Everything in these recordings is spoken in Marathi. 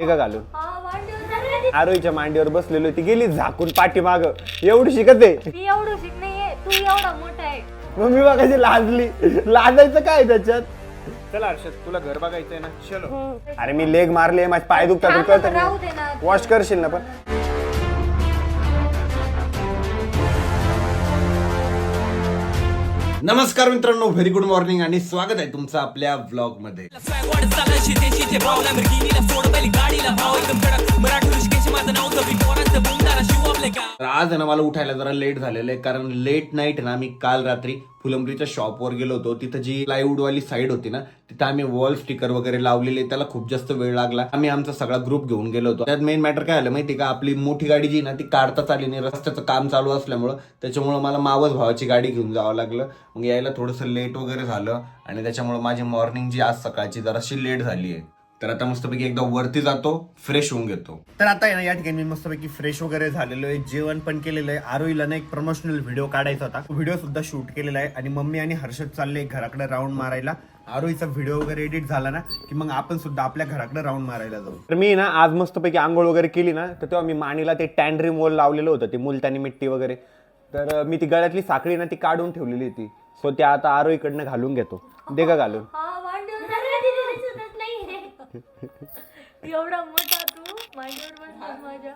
हे का घालून. आरोईच्या मांडीवर बसलेलो ती गेली झाकून पाठीमाग. एवढी शिकत आहे. ती एवढं शिक नाहीये तू एवढा मोठा आहे. मम्मी बघायची लाजली. लाजायचं काय त्याच्यात? चला हर्षद तुला घर बघायचंय ना? चलो. अरे मी लेग मारले माझे पाय दुखतात राहू दे ना. वॉश करशील ना पण? नमस्कार मित्रांनो व्हेरी गुड मॉर्निंग आणि स्वागत आहे तुमचं आपल्या ब्लॉगमध्ये तर आज आहे ना मला उठायला जरा लेट झालेलं आहे. कारण लेट नाईट ना मी काल रात्री फुलंब्रीच्या शॉपवर गेलो होतो. तिथं जी प्लायवूडवाली साईड होती ना तिथं आम्ही वॉल स्टिकर वगैरे लावलेले. त्याला खूप जास्त वेळ लागला. आम्ही आमचा सगळा ग्रुप घेऊन गेलो होतो. त्यात मेन मॅटर काय आलं माहिती का? आपली मोठी गाडी जी ना ती काढताच आली नाही. रस्त्याचं काम चालू असल्यामुळं त्याच्यामुळं मला मावस भावाची गाडी घेऊन जावं लागलं. मग यायला थोडंसं लेट वगैरे झालं आणि त्याच्यामुळे माझी मॉर्निंग जी आज सकाळची जराशी लेट झाली आहे तर आता मस्तपैकी एकदा वरती जातो फ्रेश होऊन घेतो. तर आता आहे ना या ठिकाणी मी मस्तपैकी फ्रेश वगैरे झालेलो आहे जेवण पण केलेलं आहे. आरोईला ना एक प्रमोशनल व्हिडिओ काढायचा होता. व्हिडिओ सुद्धा शूट केलेला आहे आणि मम्मी आणि हर्षद चालले घराकडे राऊंड मारायला. आरोईचा व्हिडिओ वगैरे एडिट झाला ना की मग आपण सुद्धा आपल्या घराकडे राऊंड मारायला जाऊ. तर मी ना आज मस्तपैकी आंघोळ वगैरे केली ना तर तेव्हा मी मानीला ते टँड्री मोल लावलेलं होतं ते मुलतानी मिट्टी वगैरे. तर मी ती गळ्यातली साखळी ना ती काढून ठेवलेली होती. सो त्या आता आरोईकडनं घालून घेतो. दे घालून हा मांडीवर चालली, तिला दिसतच नाहीये. एवढा मोठा तू? बसलास माझ्या.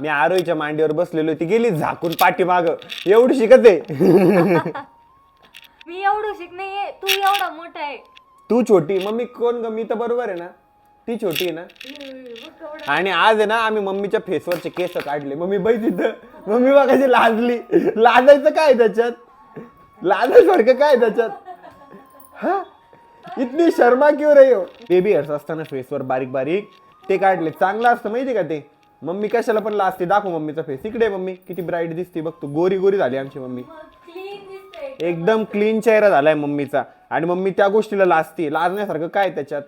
मी आरोईच्या मांडीवर बसलेलो ती गेली झाकून पाठीमाग. एवढी शिकत आहे. मी एवढं शिक नाहीये तू एवढा मोठा आहे. तू छोटी मम्मी कोण ग? मी तर बरोबर आहे ना. ती छोटी आहे ना. बघ केवढा. आणि आज आहे ना आम्ही मम्मीच्या फेसवरचे केस काढले. मम्मी बाई तिथं. मम्मी बघायची लाजली. लाजायचं काय त्याच्यात? लाजायसारखं काय त्याच्यात? हा? इतनी शर्मा क्यों रही हो? बेबी हेअर्स असताना फेसवर बारीक बारीक. ते काढले. चांगलं असतं माहिती का ते? मम्मी कशाला पण लाजते. दाखव मम्मीचा फेस इकडे आहे मम्मी. किती ब्राईट दिसते बघ तू. गोरी गोरी झाली आमची मम्मी. एकदम क्लीन चेहरा झालाय मम्मीचा. आणि मम्मी त्या गोष्टीला लाजते. लाजण्यासारखं काय त्याच्यात?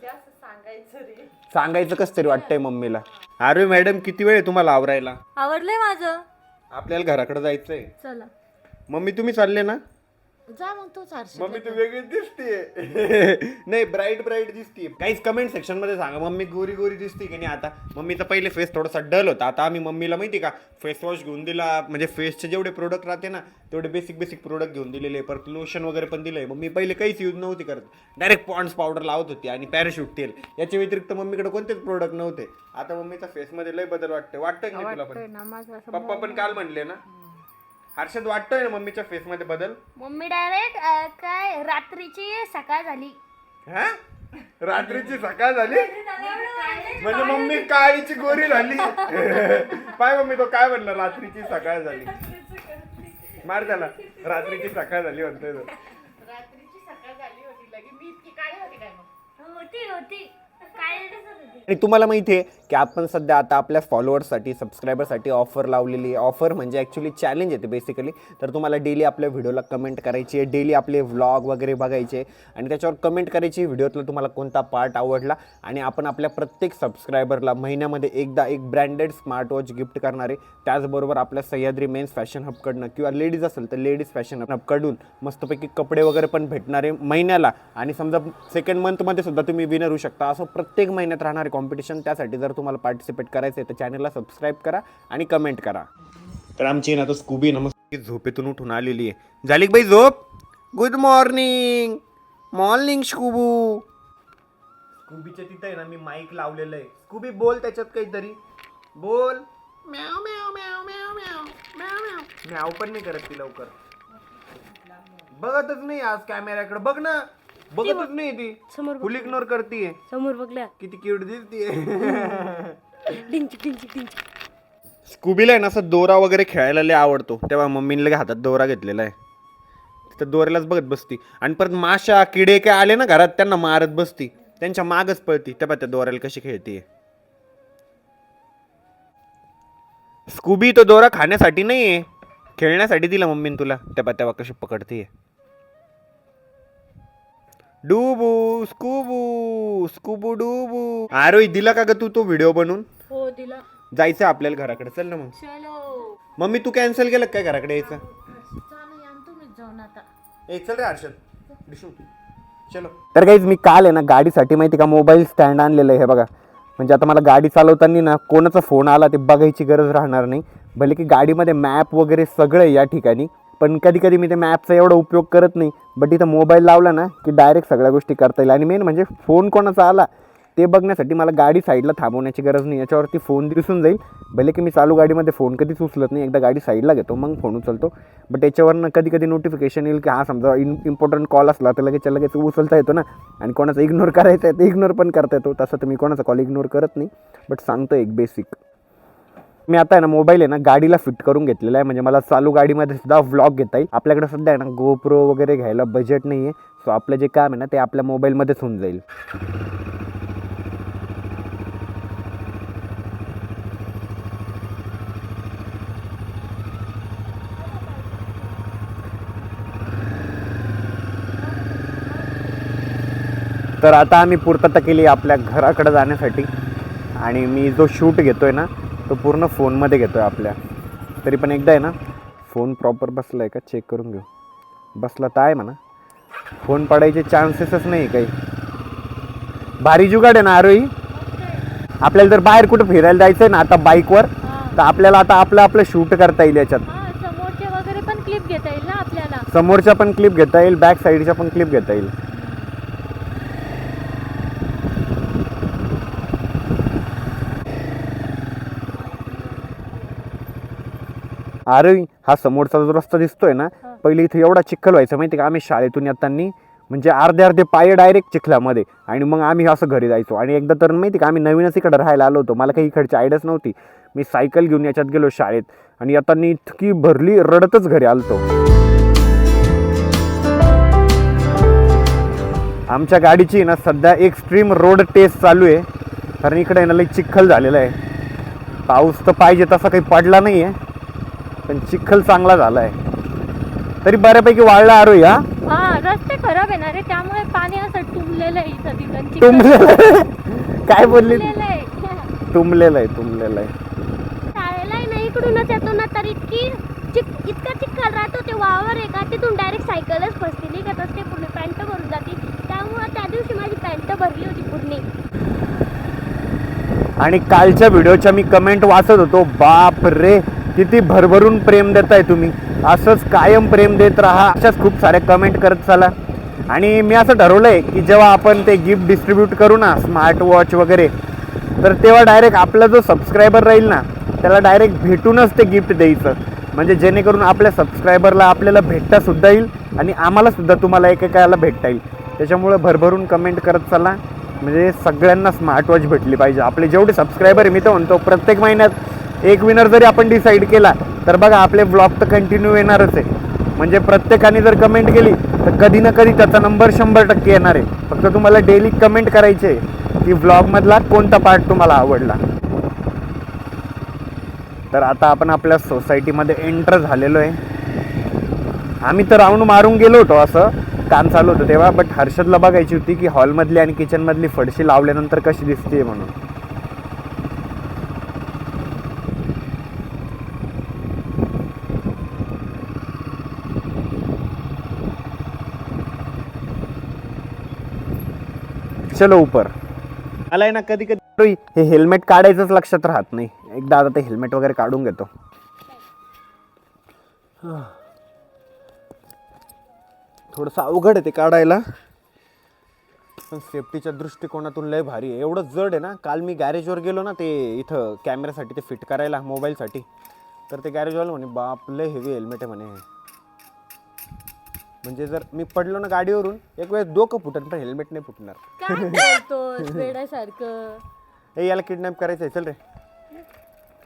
सांगायचं कस तरी वाटतंय मम्मीला. अरे मॅडम किती वेळ आहे तुम्हाला आवरायला? आवडलंय माझं. आपल्याला घराकडे जायचंय. चला. मम्मी तुम्ही चालले ना? जा मग तू चारशे मम्मी तू वेगळीच दिसतीये. नाही ब्राईट ब्राईट दिसतीये. काहीच कमेंट सेक्शनमध्ये सांगा. मम्मी गोरी गोरी दिसते की नाही आता? मम्मीचा पहिले फेस थोडासा डल होता. आता आम्ही मम्मीला माहिती का? फेस वॉश घेऊन दिला. म्हणजे फेसचे जेवढे प्रोडक्ट राहते ना तेवढे बेसिक बेसिक प्रोडक्ट घेऊन दिलेले परत लोशन वगैरे पण दिलंय. मम्मी पहिले काहीच यूज नव्हती करत. डायरेक्ट पॉन्ड्स पावडर लावत होती आणि पॅराशूट तेल. याच्या व्यतिरिक्त मम्मीकडे कोणतेच प्रोडक्ट नव्हते. आता मम्मीचा फेस मध्ये लय बदल वाटतोय. वाटतंय का नाही तुला पण? पप्पा पण काल म्हणले ना हर्षद वाटतोय ना मम्मीच्या फेस मध्ये बदल? मम्मी डायरेक्ट काय रात्रीची सकाळ झाली. हा? रात्रीची सकाळ झाली? म्हणजे मम्मी काळीची गोरी झाली. पाय मम्मी तो काय म्हणला? रात्रीची सकाळ झाली. मार त्याला. रात्रीची सकाळ झाली म्हणतोय तो. होती. होती काय दिसत होती. आणि तुम्हाला माहिती आहे की आपण सध्या आता आपल्या फॉलोअर्ससाठी सबस्क्रायबरसाठी ऑफर लावलेली आहे. ऑफर म्हणजे ॲक्च्युली चॅलेंज येते बेसिकली तर तुम्हाला डेली आपल्या व्हिडिओला कमेंट करायची आहे डेली आपले व्लॉग वगैरे बघायचे आणि त्याच्यावर कमेंट करायची व्हिडिओतला तुम्हाला कोणता पार्ट आवडला आणि आपण आपल्या प्रत्येक सबस्क्रायबरला महिन्यामध्ये एकदा एक ब्रँडेड स्मार्टवॉच गिफ्ट करणारे त्याचबरोबर आपल्या सह्याद्री मेन्स फॅशन हबकडनं किंवा लेडीज असेल तर लेडीज फॅशन हबकडून मस्तपैकी कपडे वगैरे पण भेटणारे महिन्याला. आणि समजा सेकंड मंथमध्ये सुद्धा तुम्ही विनर होऊ शकता. असं प्रत्येक महिन्यात राहणारे कॉम्पिटिशन त्यासाठी जर तुम्हाला पार्टिसिपेट करायचं आहे तर चॅनलला सबस्क्राईब करा आणि कमेंट करा. तर आमची ना तो स्कूबी नमस्ते झोपेतून उठून आलेली आहे. झाली का बाई झोप? गुड मॉर्निंग मॉर्निंग स्कूबू स्कूबीच्या तिथं आहे ना मी माईक लावलेलं आहे. स्कूबी बोल त्याच्यात काहीतरी. बोल. म्याव म्याव म्याव म्याव म्याव म्याव म्याव. म्याव पण नाही करत ती लवकर. बघतच नाही आज कॅमेऱ्याकडे बघ ना. बघतच नाही ती. समोर फुल इग्नोर करतीये. समोर बघल्या. किती क्यूट दिसतीये. डिंच डिंच डिंच स्कूबीला आहे ना असं दोरा वगैरे खेळायला लय आवडतो. तेव्हा मम्मीने लगे हातात दोरा घेतलेला आहे. तर दोऱ्यालाच बघत बसती. आणि परत माशा किडे काय आले ना घरात त्यांना मारत बसती. त्यांच्या मागच पळती. तेव्हा त्या दोऱ्याला कशी खेळते स्कूबी तो दोरा खाण्यासाठी नाही आहे खेळण्यासाठी दिला मम्मीने तुला. तेव्हा तेव्हा कशी पकडते डुबू स्कूबू स्कूबू डुबू. आरोही दिला का ग तू तो व्हिडिओ बनवून? हो दिला. जायचं आपल्याला घराकडे. चल ना मग. चलो. मम्मी तू कॅन्सल केलं काय घराकडे यायचं? तुम्हीच जाऊन आता. ए चल रे हर्षद. डिशू चलो. तर काहीच मी काल आहे ना गाडीसाठी माहिती का मोबाईल स्टँड आणलेलं आहे. हे बघा. म्हणजे आता मला गाडी चालवताना ना कोणाचा फोन आला ते बघायची गरज राहणार नाही. भले की गाडीमध्ये मॅप वगैरे सगळं आहे या ठिकाणी. पण कधी कधी मी ते मॅपचा एवढा उपयोग करत नाही. बट इथं मोबाईल लावला ना की डायरेक्ट सगळ्या गोष्टी करता येईल. आणि मेन म्हणजे फोन कोणाचा आला ते बघण्यासाठी मला गाडी साईडला थांबवण्याची गरज नाही. याच्यावरती फोन दिसून जाईल. भले की मी चालू गाडीमध्ये फोन कधीच उचलत नाही. एकदा गाडी साईडला घेतो मग फोन उचलतो. बट याच्यावरनं कधी कधी नोटिफिकेशन येईल की हा समजा इन इम्पॉर्टंट कॉल असला तर लगेच लगेच उचलता येतो ना. आणि कोणाचा इग्नोर करायचा आहे तर इग्नोर पण करता येतो. तसं तर मी कोणाचा कॉल इग्नोर करत नाही. बट सांगतो एक बेसिक मी आता आहे ना मोबाईल आहे ना गाडीला फिट करून घेतलेला आहे. म्हणजे मला चालू गाडीमध्ये सुद्धा व्लॉग घेता येईल. आपल्याकडे सध्या आहे ना गोप्रो वगैरे घ्यायला बजेट नाही आहे सो आपलं जे काम आहे ना ते आपल्या मोबाईलमध्येच होऊन जाईल. तर आता आम्ही पूर्तता केली आपल्या घराकडे जाण्यासाठी. आणि मी जो शूट घेतो आहे ना तो पूर्ण फोनमध्ये घेतो आहे आपल्या. तरी पण एकदा आहे ना फोन प्रॉपर बसला आहे का चेक करून घेऊ. बसला तर आहे म्हणा. फोन पडायचे चान्सेसच नाही काही. भारी जुगाड आहे ना आरोही. आपल्याला जर बाहेर कुठं फिरायला जायचं आहे ना आता बाईकवर तर आपल्याला आता आपलं आपलं शूट करता येईल याच्यात. समोरचे वगैरे पण क्लिप घेता येईल ना आपल्याला. समोरच्या पण क्लिप घेता येईल बॅक साईडच्या पण क्लिप घेता येईल. अरे हा समोरचा जो रस्ता दिसतोय ना पहिले इथे एवढा चिखल व्हायचा माहिती का? आम्ही शाळेतून येताना म्हणजे अर्धे अर्धे पाय डायरेक्ट चिखलामध्ये. आणि मग आम्ही असं घरी जायचो. आणि एकदा तर माहिती का आम्ही नवीनच इकडे राहायला आलो होतो. मला काही इकडची आयडियाच नव्हती. मी सायकल घेऊन याच्यात गेलो शाळेत. आणि येताना इतकी भरली रडतच घरी आलतो. आमच्या गाडीची ना सध्या एक्स्ट्रीम रोड टेस्ट चालू आहे. कारण इकडे ना लई चिखल झालेला आहे. पाऊस तर पाहिजे तसा काही पडला नाही आहे पण चिखल चांगला झाला आहे तरी बऱ्यापैकी वाळला आरो या हा रस्ते खराब आहे ना रे त्यामुळे पाणी असं तुंबलेलं आहे इथं तिथं. चिखल तुंबलेलं काय बोलली? तुंबलेलं आहे. तुंबलेलं आहे तुंबलेलं आहे. शाळेला आहे ना इकडूनच येतो ना तर इतकी चिक इतका चिखल राहतो ते वावर आहे का? तिथून डायरेक्ट सायकलच फसते निघत असते पूर्ण पॅन्ट भरून जाते. त्यामुळं त्या दिवशी माझी पॅन्ट भरली होती पूर्ण. आणि कालच्या व्हिडिओच्या मी कमेंट वाचत होतो बाप रे किती भरभरून प्रेम देताय तुम्ही. असंच कायम प्रेम देत राहा. अशाच खूप साऱ्या कमेंट करत चला. आणि मी असं ठरवलंय की जेव्हा आपण ते गिफ्ट डिस्ट्रीब्यूट करू ना स्मार्ट वॉच वगैरे तर तेव्हा डायरेक्ट आपला जो सबस्क्रायबर राहील ना त्याला डायरेक्ट भेटूनच ते गिफ्ट द्यायचं. म्हणजे जेणेकरून आपल्या सबस्क्रायबरला आपल्याला भेटता सुद्धा येईल आणि आम्हाला सुद्धा तुम्हाला एकेकाला भेटता येईल. त्याच्यामुळं भरभरून कमेंट करत चला. म्हणजे सगळ्यांना स्मार्ट वॉच भेटली पाहिजे. आपले जेवढे सबस्क्रायबर आहे मी तर म्हणतो प्रत्येक महिन्यात एक विनर जरी आपण डिसाईड केला तर बघा आपले ब्लॉग तर कंटिन्यू येणारच आहे. म्हणजे प्रत्येकाने जर कमेंट केली तर कधी ना कधी त्याचा नंबर शंभर टक्के येणार आहे. फक्त तुम्हाला डेली कमेंट करायचे आहे की ब्लॉगमधला कोणता पार्ट तुम्हाला आवडला. तर आता आपण आपल्या सोसायटीमध्ये एंटर झालेलो आहे. आम्ही तर राऊंड मारून गेलो होतो असं काम चालू होतं तेव्हा बट हर्षदला बघायची होती की हॉलमधली आणि किचनमधली फडशी लावल्यानंतर कशी दिसते म्हणून. चलो ऊपर मला आहे ना कधी कधी. हे हेल्मेट काढायचंच लक्षात राहत नाही. एकदा आता ते हेल्मेट वगैरे काढून घेतो. थोडंसं अवघड आहे ते काढायला. पण सेफ्टीच्या दृष्टिकोनातून लय भारी आहे. एवढं जड आहे ना काल मी गॅरेजवर गेलो ना ते इथं कॅमेऱ्यासाठी ते फिट करायला मोबाईलसाठी तर ते गॅरेजवाला म्हणे बाप लय हेवी हेल्मेट आहे म्हणे. हे." म्हणजे जर मी पडलो ना गाडीवरून एक वेळेस डोकं फुटन पण हेल्मेट नाही फुटणार. काय बोलतोस वेड्यासारखं ए याला किडनॅप करायचं आहे चल रे.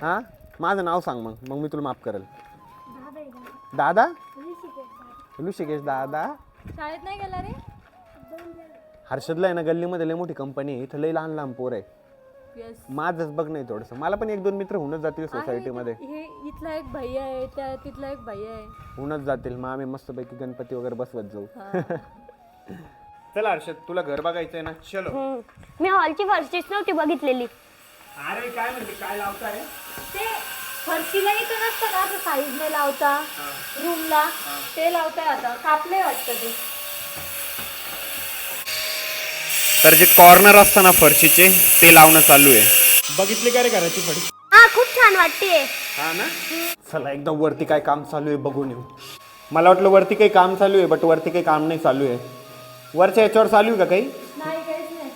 हां? माझं नाव सांग मग. मग मी तुला माफ करेल. दादा? ऋषिकेश दादा. शाळेत नाही गेला रे? हर्षदला आहे ना गल्लीमध्ये लय मोठी कंपनी आहे. इथं लय लहान लहान पोर आहे. माझंच बघ नाही थोडंसं. मला पण एक दोन मित्र होऊनच जातील सोसायटीमध्ये हे इथला एक भैया आहे त्या तिथला एक भैया आहे. होऊनच जातील. मग आम्ही मस्तपैकी गणपती वगैरे बसवत जाऊ. चला हर्षद तुला घर बघायचंय ना? चलो. मी हॉलची फर्स्टीच नव्हती बघितलेली. अरे काय म्हणते? काय लावताय? ते फरशीला इथं नसतं का? असं साईजने लावता? रूमला ते लावताय आता. कापले वाटतं ते. तर जे कॉर्नर असतं ना फरशीचे ते लावणं चालू आहे. बघितली का रे घराची हा खूप छान वाटते हा ना? चला एकदा वरती काय काम चालू आहे बघून येऊ. मला वाटलं वरती काही काम चालू आहे बट वरती काही काम नाही चालू आहे. वरच्या याच्यावर चालू आहे का काही? नाही काहीच नाही.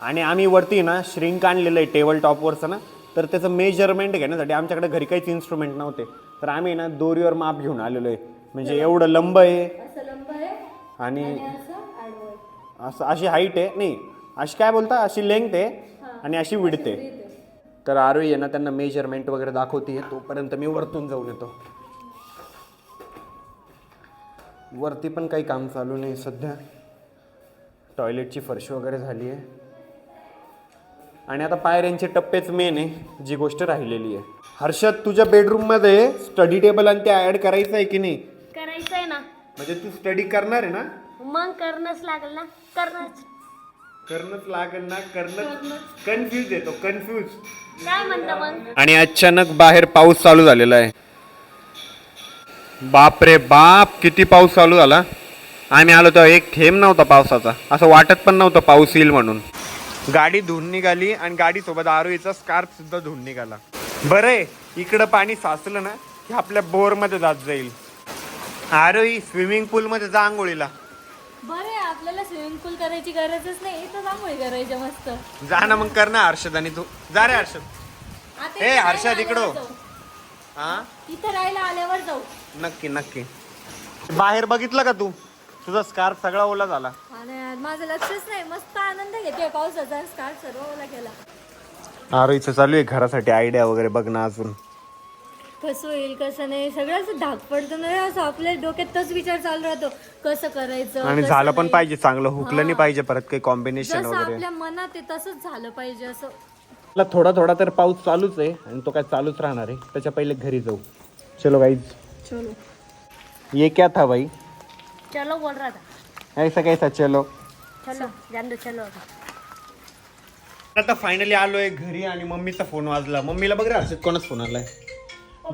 आणि आम्ही वरती ना श्रिंक आणलेलं आहे टेबल टॉपवरचं ना तर त्याचं मेजरमेंट घेण्यासाठी आमच्याकडे घरी काहीच इन्स्ट्रुमेंट नव्हते. तर आम्ही ना दोरीवर माप घेऊन आलेलो आहे. म्हणजे एवढं लंब आहे. असं लंब आहे आणि असं अशी हाईट आहे. नाही अशी काय बोलता? अशी लेंथ आहे आणि अशी आहे. तर आरोही आहे ना त्यांना मेजरमेंट वगैरे दाखवते तोपर्यंत मी वरतून जाऊन येतो. वरती पण काही काम चालू नाही सध्या. टॉयलेटची फरशी वगैरे झाली आहे. आणि आता पायऱ्यांचे टप्पेच मेन आहे जी गोष्ट राहिलेली आहे. हर्षद तुझ्या बेडरूममध्ये स्टडी टेबल आणि ते ॲड करायचं आहे की नाही? करायचंय ना. म्हणजे तू स्टडी करणार आहे ना? मग करणंच लागेल ना? करणंच. करणंच लागेल ना? करणं कन्फ्यूज येतो कन्फ्यूज काय म्हणता मग? आणि अचानक बाहेर पाऊस चालू झालेला आहे. बाप रे बाप किती पाऊस चालू झाला. आम्ही आलो तर एक थेंब नव्हता पावसाचा. असं वाटत पण नव्हतं पाऊस येईल म्हणून. गाडी धुवून निघाली आणि गाडी सोबत आरोईचा स्कार्फ सुद्धा धुवून निघाला. बरं आहे इकडं पाणी साचलं ना की आपल्या बोरमध्ये जात जाईल. आरोई स्विमिंग पूलमध्ये जा आंघोळीला. बरे आपल्याला स्विमिंग पूल करायची गरजच नाही इथं आंघोळी करायच्या मस्त. जा ना मग कर ना हर्षद आणि तू. जा रे हर्षद. आता इथं हर्षद राहायला इकडं आल्यावर जाऊ. हा? इथं राहायला आल्यावर जाऊ. नक्की नक्की. बाहेर बघितलं का तू? तुझा स्कार्फ सगळा ओला झाला. आणि माझं लक्षच नाही. मस्त आनंद घेते पावसाचा स्कार्ट सर्व ओला केला. आरोईचं चालू आहे घरासाठी आयडिया वगैरे बघणं अजून. कसं होईल कसं नाही सगळं असं धाक पडतं नाही असं आपल्या डोक्यात तोच विचार चालू राहतो कसं करायचं आणि कसं झालं पण नाही. पाहिजे चांगलं हुकलं नाही पाहिजे परत काही कॉम्बिनेशन जसं वगैरे. आपल्या मनात आहे तसंच झालं पाहिजे असं. मला थोडा थोडा तर पाऊस चालूच आहे आणि तो काय चालूच राहणार आहे. त्याच्या पहिले घरी जाऊ. चलो गाईज चलो. ये क्या था भाई? चलो बोल रहा था. ऐसा कैसा? चलो. चलो जान दो चलो आता. फायनली आलोय घरी आणि मम्मीचा फोन वाजला. मम्मीला बघ रे हर्षद कोणाच फोन आलाय?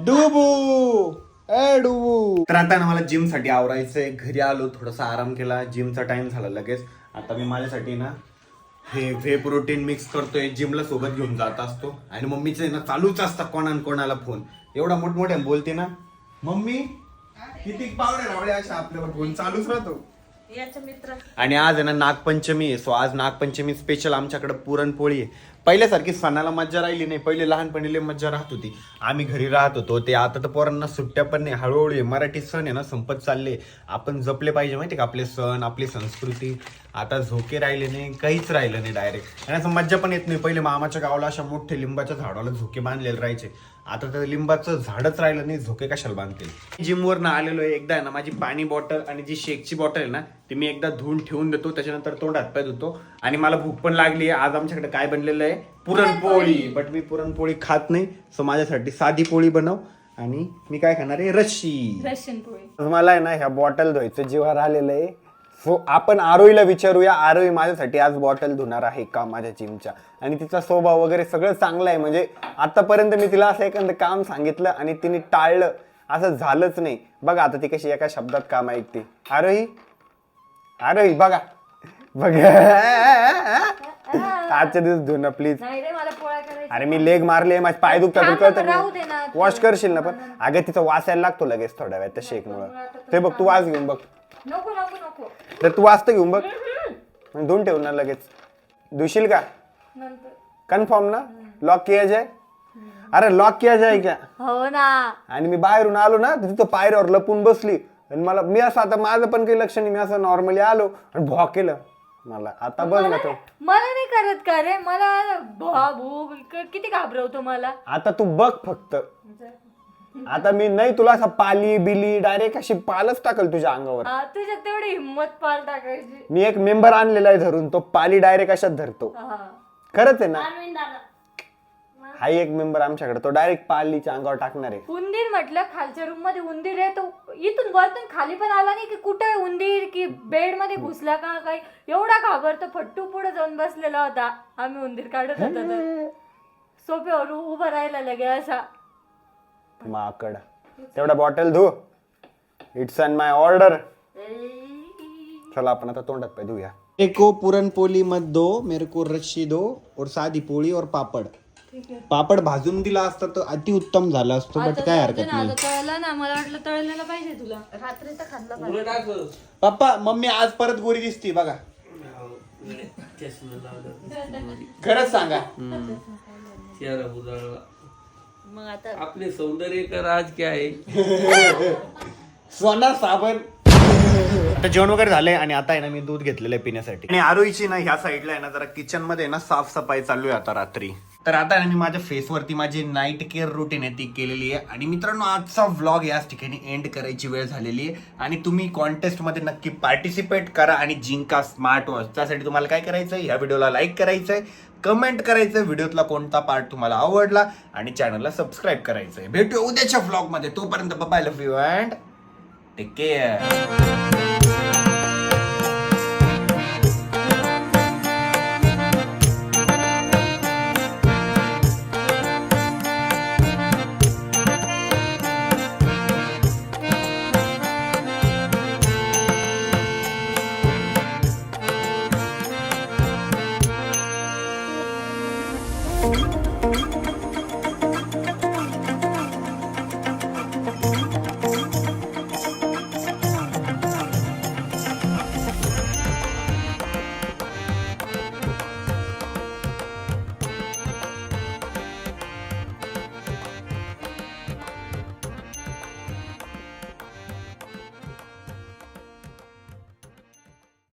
डुबू! ए डुबू! तर आता ना मला जिमसाठी आवरायचंय. घरी आलो थोडासा आराम केला. जिमचा टाइम झाला लगेच. आता मी माझ्यासाठी ना हे व्हे प्रोटीन मिक्स करतोय. जिमला सोबत घेऊन जात असतो. आणि मम्मीचं ना चालूच असतं कोणा कोणाला फोन एवढा मोठमोठ्या बोलते ना. मम्मी किती पावडे रावडे अशा आपल्याला फोन चालूच राहतो. आणि आज आहे ना नागपंचमी आहे. सो आज नागपंचमी स्पेशल आमच्याकडे पुरणपोळी आहे. पहिल्यासारखी सणाला मज्जा राहिली नाही. पहिले लहानपणी लय मज्जा राहत होती. आम्ही घरी राहत होतो. ते आता तर पोरांना सुट्ट्या पण नाही. हळूहळू आहे मराठी सण आहे ना संपत चालले. आपण जपले पाहिजे माहिती का आपले सण आपली संस्कृती. आता झोके राहिले नाही काहीच राहिलं नाही डायरेक्ट आणि असं मज्जा पण येत नाही. पहिले मामाच्या गावाला अशा मोठे लिंबाच्या झाडाला झोके बांधलेले राहायचे. आता तर लिंबाचं झाडच राहिलं नाही झोके कशाला बांधतील? जिमवर ना आलेलो आहे. एकदा आहे ना माझी पाणी बॉटल आणि जी शेकची बॉटल आहे ना ती मी एकदा धुवून ठेवून देतो त्याच्यानंतर तोंड हातपाय धुतो आणि मला भूक पण लागली आहे. आज आमच्याकडे काय बनलेलं आहे? पुरणपोळी. बट मी पुरणपोळी खात नाही. सो माझ्यासाठी साधी पोळी बनव. आणि मी काय खाणार आहे? रशी रशियन पोळी. मला आहे ना ह्या बॉटल धुवायचं जीवावर आलेलं आहे. सो आपण आरोईला विचारूया. आरोई माझ्यासाठी आज बॉटल धुणार आहे का माझ्या जिमच्या? आणि तिचा स्वभाव वगैरे सगळं चांगलं आहे. म्हणजे आतापर्यंत मी तिला असं एखादं काम सांगितलं आणि तिने टाळलं. असं झालंच नाही. बघा आता ती कशी एका शब्दात काम ऐकते आरोही आरोही बघा. बघा. आजच्या दिवस धुणं प्लीज नाही रे मला पोळ्या करायच्या अरे मी लेग मारले माझे पाय दुखतात थांब कळत ना, राहू दे ना. वॉश करशील ना पण? अगं तिचा वास यायला लागतो लगेच थोड्या वेळात त्या शेकमुळं ते बघ तू वास घेऊन बघ. नको नको नको. तर तू वाचतं घेऊन बघ. धुवून ठेव ना लगेच. धुशील का? नंतर. कन्फर्म ना? लॉक किया जाय अरे लॉक किया जाय क्या? हो ना. आणि मी बाहेरून आलो ना तर तिथं पायऱ्यावर लपून बसली. आणि मला मी असं आता माझं पण काही लक्ष नाही मी असं नॉर्मली आलो आणि भॉ केलं. मला आता बघ ना तो. मला नाही करत का रे? मला बाबू किती घाबरवतो मला. आता तू बघ फक्त. आता मी नाही तुला असं पाली बिली डायरेक्ट अशी पालच टाकल तुझ्या अंगावर. हा, तुझ्यात तेवढी हिंमत पार टाकायची. मी एक मेंबर आणलेला आहे धरून तो पाली डायरेक्ट अशात धरतो. हा. खरंच आहे ना? अरविंद दादा. हा एक मेंबर आमच्याकडे तो डायरेक्ट पालीच्या अंगावर टाकणार आहे. उंदीर म्हटलं खालच्या रूममध्ये उंदीर आहे तो इथून वरतून खाली पण आला नाही की कुठे उंदीर की बेडमध्ये घुसला का काही एवढा घाबरतो फट्टू पुढे जाऊन बसलेला होता. आम्ही उंदीर काढत होतो तर. सोफ्यावर उभा राहिला लगे असा. माकड. तेवढा बॉटल धु. इट्स अन माय ऑर्डर चला आपण आता तोंडात पाय धुया एक को पूरन पोली मत दो मेरे को रशी दो और साधी पोळी और पापड. पापड भाजून दिला असता तर अति उत्तम झाला असतो बट काय हरकत नाही. तळला ना मला वाटलं तळलेलं पाहिजे तुला. पप्पा मम्मी आज परत गोरी दिसती बघा. खरंच सांगा. चेहरा उजाळला मग आता आपले सौंदर्य का राज क्या आहे? सोना साबण. तर जेवण वगैरे झालंय आणि आता आहे ना मी दूध घेतलेलं आहे पिण्यासाठी. आणि आरोईची ना ह्या साईडला आहे ना जरा किचनमध्ये ना साफसफाई चालू आहे आता रात्री. तर आता मी माझ्या फेसवरती माझी नाईट केअर रुटीन आहे ती केलेली आहे. आणि मित्रांनो आजचा व्लॉग याच ठिकाणी एंड करायची वेळ झालेली आहे. आणि तुम्ही कॉन्टेस्टमध्ये नक्की पार्टिसिपेट करा आणि जिंका स्मार्ट वॉच त्यासाठी तुम्हाला काय करायचं आहे या व्हिडिओला लाईक करायचं आहे कमेंट करायचं व्हिडिओतला कोणता पार्ट तुम्हाला आवडला? आणि चॅनलला सबस्क्राईब करायचं आहे भेटू उद्याच्या व्लॉगमध्ये तोपर्यंत bye love you and take care